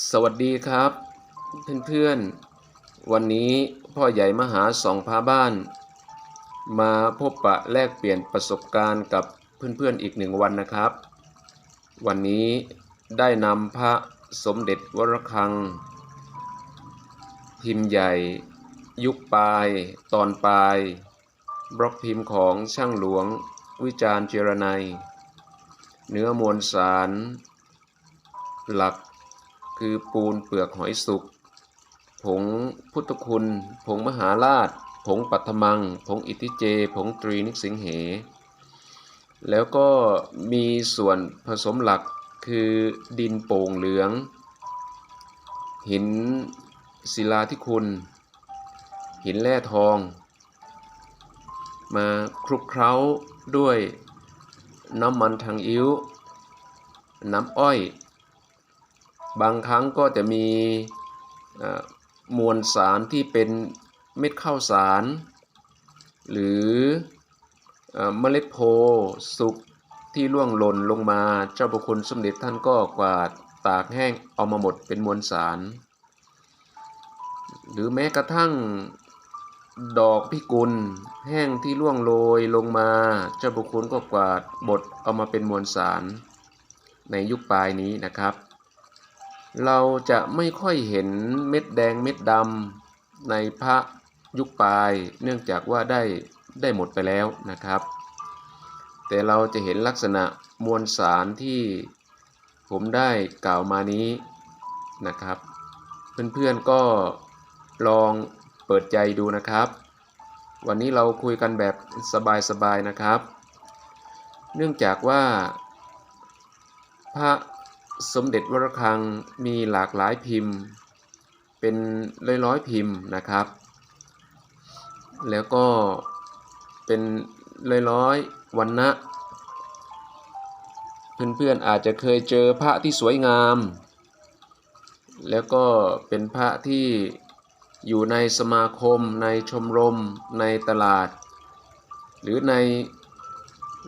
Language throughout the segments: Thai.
สวัสดีครับ เพื่อนๆ วันนี้พ่อใหญ่มหาสองพาบ้าน มาพบปะแลกเปลี่ยนประสบการณ์กับเพื่อนๆอีกหนึ่งวันนะครับ วันนี้ได้นำพระสมเด็จวรคัง พิมพ์ใหญ่ ยุคปลาย ตอนปลาย บล็อกพิมพ์ของช่างหลวงวิจารณ์เจรนัย เนื้อมวลสาร หลัก คือปูนเปลือกหอยสุก ผงพุทธคุณ ผงมหาราช ผงปัทมัง ผงอิทธิเจ ผงตรีนิสิงเห แล้วก็มีส่วนผสมหลักคือดินโป่งเหลือง หินศิลาธิคุณ หินแร่ทอง มาคลุกเคล้าด้วยน้ำมันทางอิ้ว น้ำอ้อย บางครั้งก็จะมีมวลสารที่เป็นเม็ดข้าวสาร หรือเมล็ดโพสุกที่ร่วงหล่นลงมาเจ้าประคุณสมเด็จท่านก็กวาดตากแห้งเอามาหมดเป็นมวลสาร หรือแม้กระทั่งดอกพิกุล แห้งที่ร่วงโรยลงมาเจ้าประคุณก็กวาดบดเอามาเป็นมวลสารในยุคปลายนี้นะครับ เราจะไม่ค่อยเห็นเม็ดแดงเม็ดดำในพระยุคปลาย เนื่องจากว่าได้ได้หมดไปแล้วนะครับ แต่เราจะเห็นลักษณะมวลสารที่ผมได้กล่าวมานี้นะครับ เพื่อนๆก็ลองเปิดใจดูนะครับ วันนี้เราคุยกันแบบสบายๆนะครับ เนื่องจากว่าพระ สมเด็จวรคังมีหลากหลายพิมพ์ เป็นร้อยร้อยพิมพ์นะครับ แล้วก็เป็นร้อยร้อยวันนะเพื่อนๆอาจจะเคยเจอพระที่สวยงาม แล้วก็เป็นพระที่อยู่ในสมาคม ในชมรม ในตลาด หรือใน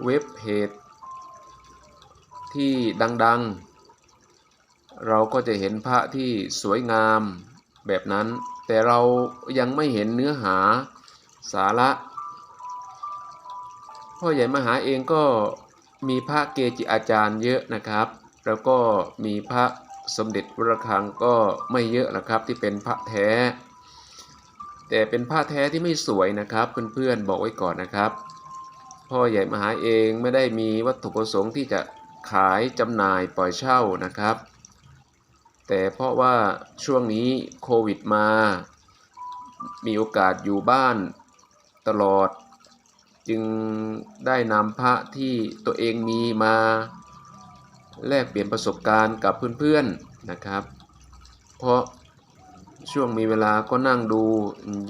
เว็บเพจที่ดัง ๆ เราก็จะเห็นพระที่สวยงามแบบนั้น แต่เรายังไม่เห็นเนื้อหาสาระพ่อใหญ่มหาเองก็มีพระเกจิอาจารย์เยอะนะครับ แล้วก็มีพระสมเด็จวรคังก็ไม่เยอะนะครับที่เป็นพระแท้ แต่เป็นพระแท้ที่ไม่สวยนะครับเพื่อนๆบอกไว้ก่อนนะครับ พ่อใหญ่มหาเองไม่ได้มีวัตถุประสงค์ที่จะขายจำหน่ายปล่อยเช่านะครับ แต่เพราะว่าช่วงนี้โควิดมา มีโอกาสอยู่บ้านตลอด จึงได้นำพระที่ตัวเองมีมา แลกเปลี่ยนประสบการณ์กับเพื่อนๆนะครับ เพราะช่วงมีเวลาก็นั่งดู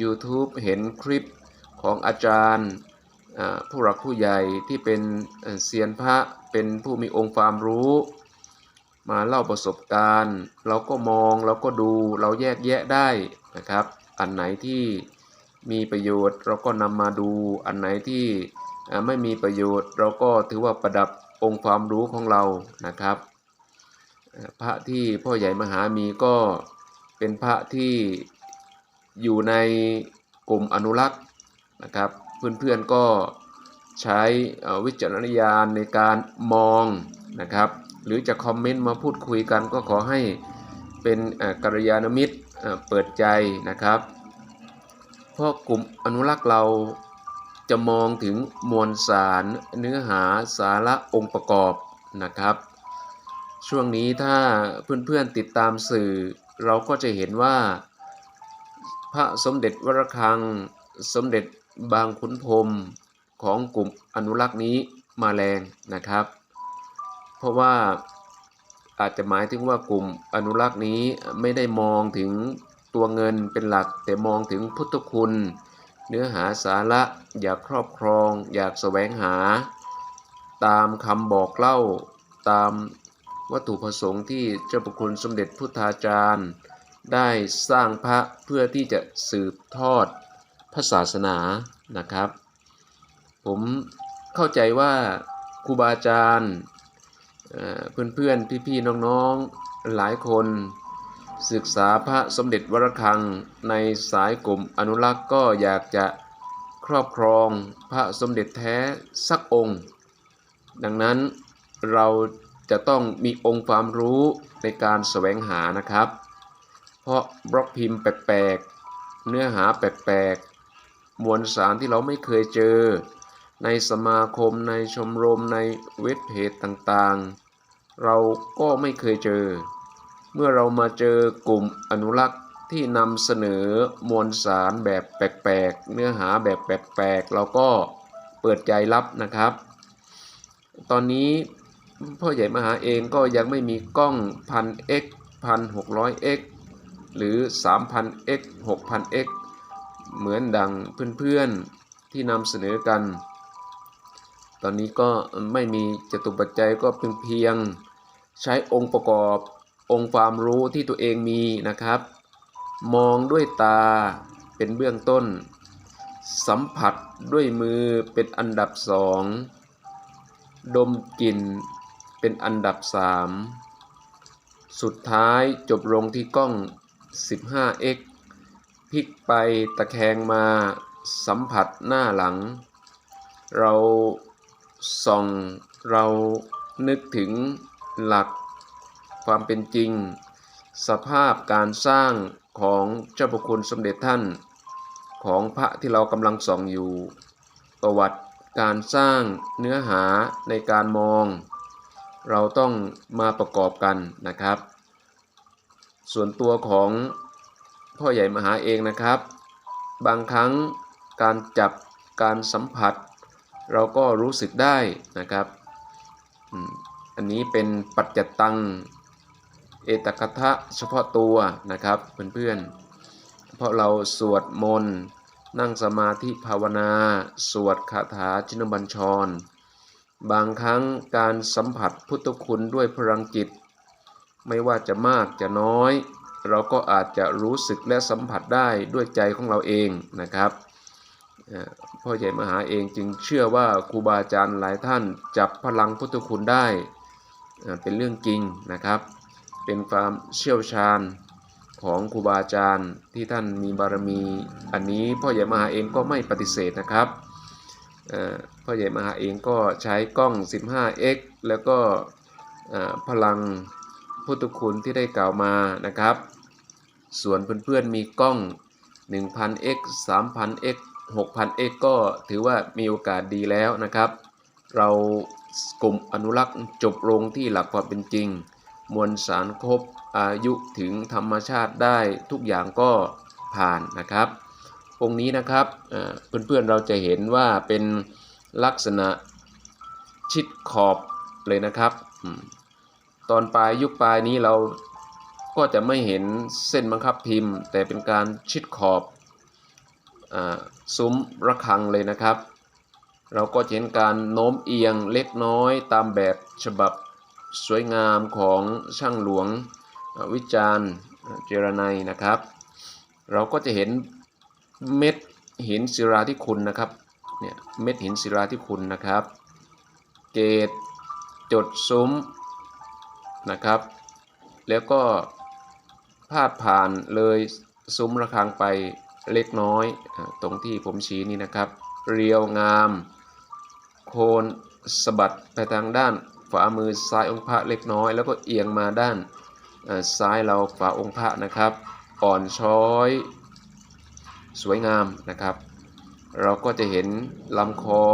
YouTube เห็นคลิปของอาจารย์ผู้หลักผู้ใหญ่ที่เป็นเซียนพระเป็นผู้มีองค์ความรู้ มาเล่าประสบการณ์ เราก็มองเราก็ดูเราแยกแยะได้นะครับ อันไหนที่มีประโยชน์เราก็นำมาดูอันไหนที่ไม่มีประโยชน์ เราก็ถือว่าประดับองค์ความรู้ของเรานะครับ พระที่พ่อใหญ่มหามีก็เป็นพระที่อยู่ในกลุ่มอนุรักษ์นะครับ เพื่อนๆก็ใช้วิจารณญาณในการมองนะครับ หรือจะคอมเมนต์มาพูดคุยกันก็ขอให้เป็นกัลยาณมิตรเปิดใจนะครับ เพราะกลุ่มอนุรักษ์เราจะมองถึงมวลสารเนื้อหาสาระองค์ประกอบนะครับ ช่วงนี้ถ้าเพื่อนๆติดตามสื่อ เราก็จะเห็นว่า พระสมเด็จวรคัง สมเด็จบางขุนพรหมของกลุ่มอนุรักษ์นี้มาแรงนะครับ เพราะว่าอาจจะหมายถึงว่ากลุ่มอนุรักษ์นี้ไม่ได้มองถึงตัวเงินเป็นหลัก แต่มองถึงพุทธคุณ เนื้อหาสาระอยากครอบครอง อยากแสวงหา ตามคำบอกเล่าตามวัตถุประสงค์ที่เจ้าประคุณสมเด็จพุทธาจารย์ ได้สร้างพระเพื่อที่จะสืบทอดพระศาสนานะครับ ผมเข้าใจว่าครูบาอาจารย์ เอ่อเพื่อนๆ พี่ๆ น้องๆ หลายคน ศึกษาพระสมเด็จวรคังในสายกลุ่มอนุรักษ์ก็อยากจะครอบครองพระสมเด็จแท้สักองค์ ดังนั้นเราจะต้องมีองค์ความรู้ในการแสวงหานะครับ เพราะบล็อกพิมพ์แปลกๆ เนื้อหาแปลกๆ มวลสารที่เราไม่เคยเจอ ในสมาคมในชมรมในเว็บเพจต่างๆ เราก็ไม่เคยเจอ เมื่อเรามาเจอกลุ่มอนุรักษ์ที่นำเสนอมวลสารแบบแปลกๆ เนื้อหาแบบแปลกๆ เราก็เปิดใจรับนะครับ ตอนนี้พ่อใหญ่มหาเองก็ยังไม่มีกล้องพัน x พันหกร้อย x หรือ 3,000x 6,000x เหมือนดังเพื่อนๆที่นำเสนอกัน ตอนนี้ก็ไม่มีจตุปัจจัยก็เพียงเพียงใช้องค์ประกอบองค์ความรู้ที่ตัวเองมีนะครับ มองด้วยตาเป็นเบื้องต้น สัมผัสด้วยมือเป็นอันดับสองดมกลิ่นเป็นอันดับสามสุดท้ายจบลงที่กล้อง 15x พลิกไปตะแคงมาสัมผัสหน้าหลัง เรา ส่องเรานึกถึงหลักความเป็นจริง สภาพการสร้างของเจ้าพระคุณสมเด็จท่าน ของพระที่เรากำลังส่องอยู่ ประวัติการสร้างเนื้อหาในการมอง เราต้องมาประกอบกันนะครับ ส่วนตัวของพ่อใหญ่มหาเองนะครับ บางครั้งการจับการสัมผัส เราก็รู้สึกได้นะครับอันนี้เป็นปัจจตัง เอตคทะเฉพาะตัวนะครับเพื่อนๆ เพราะเราสวดมนต์นั่งสมาธิภาวนา สวดคาถาชินบัญชร บางครั้งการสัมผัสพุทธคุณด้วยพลังจิต ไม่ว่าจะมากจะน้อย เราก็อาจจะรู้สึกและสัมผัสได้ด้วยใจของเราเองนะครับ พ่อใหญ่มหาเองจึงเชื่อว่าครูบาอาจารย์หลายท่านจับพลังพุทธคุณได้เป็นเรื่องจริงนะครับ เป็นความเชี่ยวชาญของครูบาอาจารย์ที่ท่านมีบารมี อันนี้พ่อใหญ่มหาเองก็ไม่ปฏิเสธนะครับพ่อใหญ่มหาเองก็ใช้กล้อง 15x แล้วก็พลังพุทธคุณที่ได้กล่าวมานะครับ ส่วนเพื่อนๆมีกล้อง 1,000x 3,000x 6,000x ก็ถือว่ามีโอกาสดีแล้วนะครับ เรากลุ่มอนุรักษ์จบลงที่หลักความเป็นจริง มวลสารครบอายุถึงธรรมชาติได้ทุกอย่างก็ผ่านนะครับ องค์นี้นะครับเพื่อนๆเราจะเห็นว่าเป็นลักษณะชิดขอบเลยนะครับ ตอนปลายยุคปลายนี้เราก็จะไม่เห็นเส้นบังคับพิมพ์ แต่เป็นการชิดขอบ ซุ้มระฆังเลยนะครับ เราก็เห็นการโน้มเอียงเล็กน้อยตามแบบฉบับสวยงามของช่างหลวงวิจารณ์เจรไนยนะครับ เราก็จะเห็นเม็ดหินศิลาที่คุณนะครับเนี่ยเม็ดหินศิลาที่คุณนะครับ เกตจดซุ้มนะครับ แล้วก็พาดผ่านเลยซุ้มระฆังไป เล็กน้อยตรงที่ผมชี้นี่นะครับ เรียวงาม โคนสะบัดไปทางด้านฝามือซ้ายองค์พระเล็กน้อย แล้วก็เอียงมาด้านซ้ายเราฝาองค์พระนะครับ อ่อนช้อย สวยงามนะครับ เราก็จะเห็นลำคอ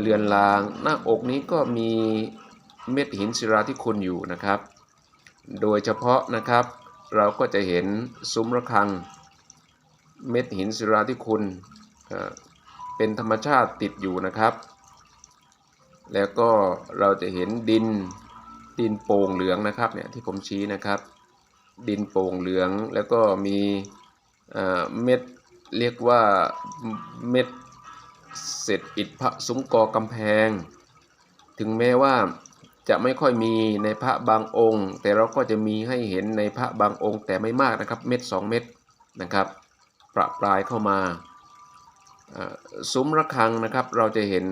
เรือนราง หน้าอกนี้ก็มีเม็ดหินศิลาที่คุณอยู่นะครับ โดยเฉพาะนะครับ เราก็จะเห็นซุ้มระฆัง เม็ดหินศิลาที่คุณเป็นธรรมชาติติดอยู่นะครับ แล้วก็เราจะเห็นดินดินโป่งเหลืองนะครับเนี่ยที่ผมชี้นะครับ ดินโป่งเหลืองแล้วก็มีเม็ดเรียกว่าเม็ดเศษอิฐพระซุ้มกอกำแพง ถึงแม้ว่าจะไม่ค่อยมีในพระบางองค์ แต่เราก็จะมีให้เห็นในพระบางองค์แต่ไม่มากนะครับ เม็ด 2 เม็ดนะครับ ประปรายเข้ามาซุ้มระฆังนะครับเราจะเห็น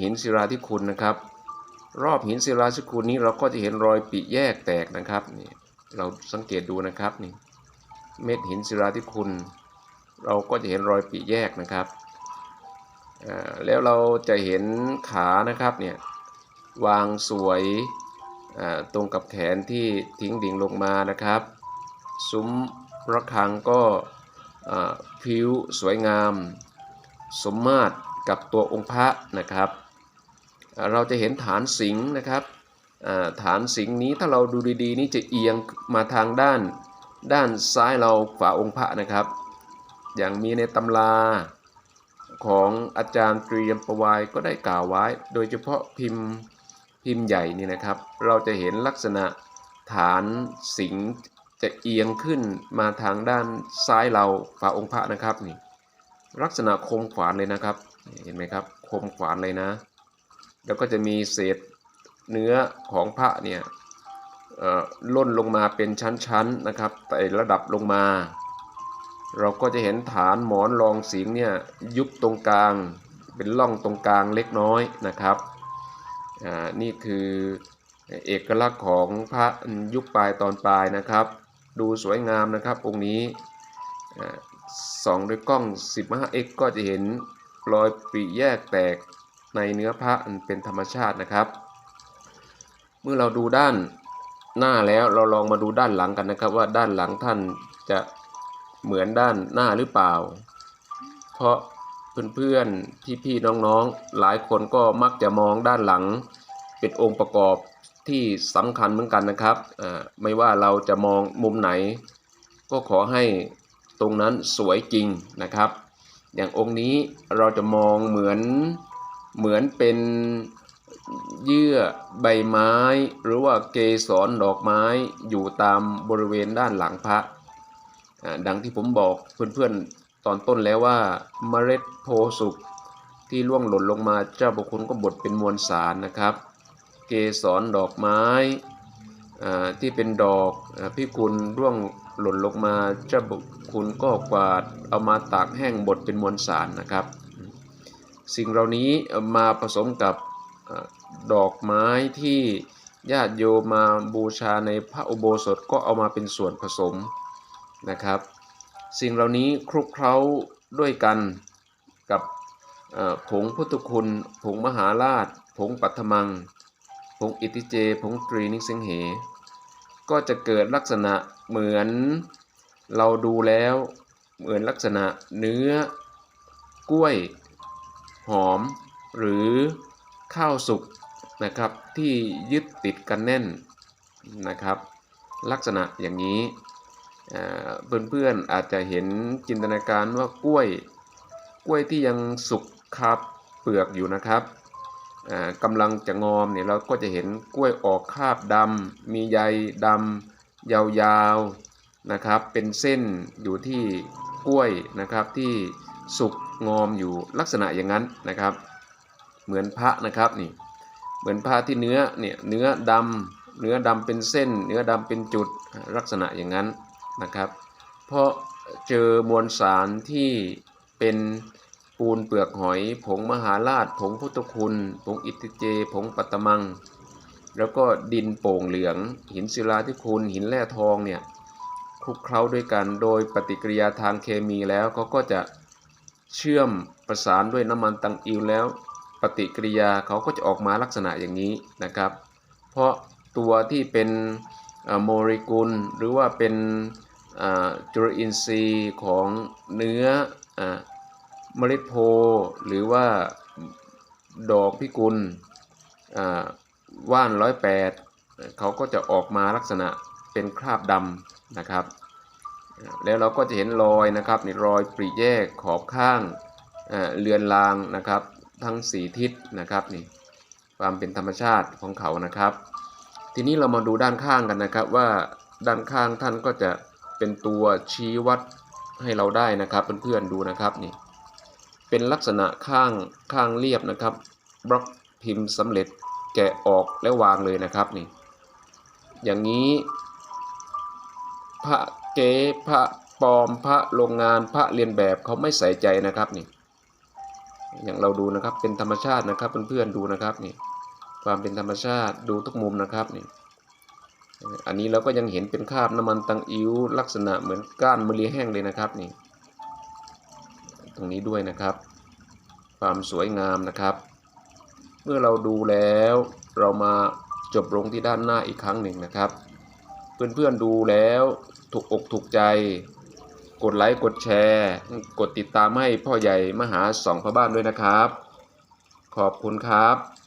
หินศิลาที่คุณนะครับ รอบหินศิลาที่คุณนี้เราก็จะเห็นรอยปีแยกแตกนะครับนี่เราสังเกตดูนะครับนี่เม็ดหินศิลาธิคุณ เราก็จะเห็นรอยปีแยกนะครับแล้วเราจะเห็นขานะครับเนี่ยวางสวยตรงกับแขนที่ทิ้งดิ่งลงมานะครับ ซุ้ม ระฆังก็ผิวสวยงาม สมมาตรกับตัวองค์พระนะครับ เราจะเห็นฐานสิงห์นะครับฐานสิงห์นี้ถ้าเราดูดีๆ นี่จะเอียงมาทางด้านด้านซ้ายเราฝาองค์พระนะครับ อย่างมีในตำราของอาจารย์ตรียมประวายก็ได้กล่าวไว้ โดยเฉพาะพิมพ์พิมพ์ใหญ่นี่นะครับ เราจะเห็นลักษณะฐานสิงห์ จะเอียงขึ้นมาทางด้านซ้ายเราฝาองค์พระนะครับนี่ลักษณะคมขวานเลยนะครับ เห็นไหมครับ คมขวานเลยนะ แล้วก็จะมีเศษเนื้อของพระเนี่ยล่นลงมาเป็นชั้นๆนะครับไต่ระดับลงมา เราก็จะเห็นฐานหมอนรองสิงเนี่ยยุบตรงกลาง เป็นร่องตรงกลางเล็กน้อยนะครับอ่านี่คือเอกลักษณ์ของพระยุคปลายตอนปลายนะครับ ดูสวยงามนะครับองค์นี้ส่องด้วยกล้อง 15x ก็จะเห็นรอยปริแยกแตกในเนื้อพระอันเป็นธรรมชาตินะครับ เมื่อเราดูด้านหน้าแล้วเราลองมาดูด้านหลังกันนะครับ ว่าด้านหลังท่านจะเหมือนด้านหน้าหรือเปล่า เพราะเพื่อนๆพี่ๆน้องๆ หลายคนก็มักจะมองด้านหลังเป็นองค์ประกอบ ที่สำคัญเหมือนกันนะครับอ่าไม่ว่าเราจะมองมุมไหน ก็ขอให้ตรงนั้นสวยจริงนะครับ อย่างองค์นี้เราจะมองเหมือนเหมือนเป็นเยื่อใบไม้ หรือว่าเกสรดอกไม้อยู่ตามบริเวณด้านหลังพระอ่าดังที่ผมบอกเพื่อนๆตอนต้นแล้วว่าเมล็ดโพสุกที่ร่วงหล่นลงมาเจ้าบุคคลก็บดเป็นมวลสารนะครับ เกสรดอกไม้ที่เป็นดอกอพิกุลร่วงหล่นลงมาเจ้าบุคุณก็กวาดเอามาตากแห้งบดเป็นมวลสารนะครับ สิ่งเหล่านี้มาผสมกับอดอกไม้ที่ญาติโยมมาบูชาในพระอุโบสถก็เอามาเป็นส่วนผสมนะครับ สิ่งเหล่านี้คลุกเคล้าด้วยกันกับผงพุทธคุณ ผงมหาราช ผงปัทมัง ผงอิติเจ ผงตรีนิสิงเห ก็จะเกิดลักษณะเหมือนเราดูแล้วเหมือนลักษณะเนื้อกล้วย หอม หรือข้าวสุกนะครับที่ยึดติดกันแน่นนะครับ ลักษณะอย่างนี้เพื่อนๆอาจจะเห็นจินตนาการว่ากล้วย กล้วยที่ยังสุกคาบเปลือกอยู่นะครับ กำลังจะงอมเนี่ยเราก็จะเห็นกล้วยออกคาบดำมีใยดำยาวๆนะครับ เป็นเส้นอยู่ที่กล้วยนะครับที่สุกงอมอยู่ลักษณะอย่างนั้นนะครับ เหมือนพระนะครับนี่เหมือนพระที่เนื้อเนี่ยเนื้อดำเนื้อดำเป็นเส้น เนื้อดำเป็นจุดลักษณะอย่างนั้นนะครับ เพราะเจอมวลสารที่เป็น ปูนเปลือกหอย ผงมหาราช ผงพุทธคุณ ผงอิติเจ ผงปัตตมัง แล้วก็ดินโป่งเหลือง หินศิลาธิคุณ หินแร่ทองเนี่ยคลุกเคล้าด้วยกัน โดยปฏิกิริยาทางเคมีแล้วเขาก็จะเชื่อมประสานด้วยน้ำมันตังอิวแล้ว ปฏิกิริยาเขาก็จะออกมาลักษณะอย่างนี้นะครับ เพราะตัวที่เป็นโมเลกุลหรือว่าเป็นจุลินทรีย์ของเนื้ออ เมล็ดโพหรือว่าดอกพิกุลว่านร้อยแปดเขาก็จะออกมาลักษณะเป็นคราบดำนะครับ แล้วเราก็จะเห็นรอยนะครับนี่รอยปริแยกขอบข้างเรือนรางนะครับ ทั้งสีทิศนะครับนี่ความเป็นธรรมชาติของเขานะครับ ทีนี้เรามาดูด้านข้างกันนะครับว่าด้านข้างท่านก็จะเป็นตัวชี้วัดให้เราได้นะครับเพื่อนๆดูนะครับนี่ เป็นลักษณะข้างข้างเรียบนะครับ บล็อกพิมพ์สำเร็จแกะออกแล้วางเลยนะครับนี่ อย่างนี้ พระเก๊พระปลอมพระโรงงานพระเรียนแบบเขาไม่ใส่ใจนะครับนี่ อย่างเราดูนะครับเป็นธรรมชาตินะครับเพื่อนๆดูนะครับนี่ ความเป็นธรรมชาติดูทุกมุมนะครับนี่ อันนี้เราก็ยังเห็นเป็นคราบน้ำมันตังอิ้วลักษณะเหมือนก้านมะลิแห้งเลยนะครับนี่ ตรงนี้ด้วยนะครับ ความสวยงามนะครับ เมื่อเราดูแล้วเรามาจบลงที่ด้านหน้าอีกครั้งหนึ่งนะครับ เพื่อนๆดูแล้วถูกอกถูกใจ กดไลค์กดแชร์ กดติดตามให้พ่อใหญ่มหาสองพ่อบ้านด้วยนะครับ ขอบคุณครับ